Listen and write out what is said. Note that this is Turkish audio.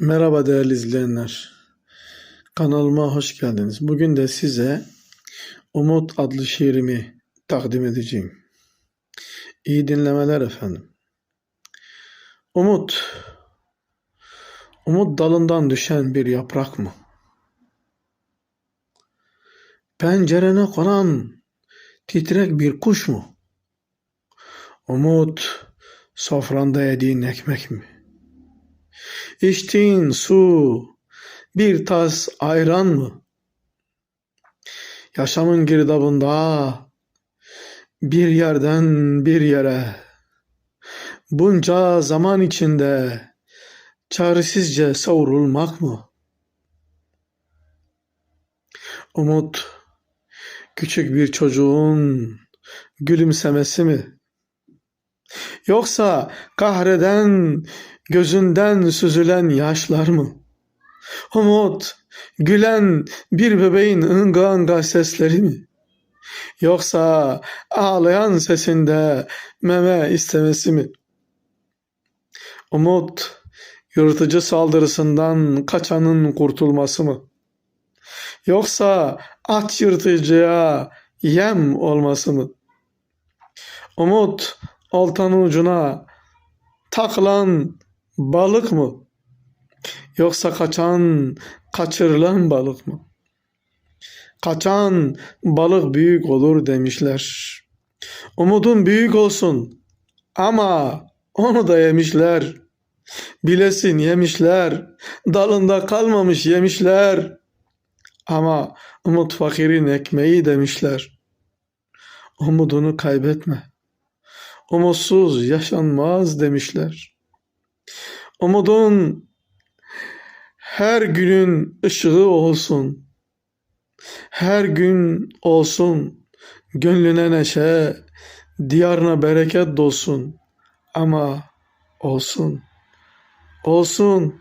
Merhaba değerli izleyenler. Kanalıma hoş geldiniz. Bugün de size Umut adlı şiirimi takdim edeceğim. İyi dinlemeler efendim. Umut. Umut dalından düşen bir yaprak mı? Pencerene konan titrek bir kuş mu? Umut sofranda yediğin ekmek mi? İçtiğin su bir tas ayran mı? Yaşamın girdabında bir yerden bir yere bunca zaman içinde çaresizce savrulmak mı? Umut küçük bir çocuğun gülümsemesi mi? Yoksa kahreden gözünden süzülen yaşlar mı? Umut, gülen bir bebeğin ınga ınga sesleri mi? Yoksa ağlayan sesinde meme istemesi mi? Umut, yırtıcı saldırısından kaçanın kurtulması mı? Yoksa aç yırtıcıya yem olması mı? Umut, oltanın ucuna takılan balık mı? Yoksa kaçan, kaçırılan balık mı? Kaçan balık büyük olur demişler. Umudun büyük olsun ama onu da yemişler. Bilesin yemişler. Dalında kalmamış yemişler. Ama umut fakirin ekmeği demişler. Umudunu kaybetme. Umutsuz yaşanmaz demişler. Umudun her günün ışığı olsun. Her gün olsun. Gönlüne neşe, diyarına bereket dolsun. Ama olsun. Olsun.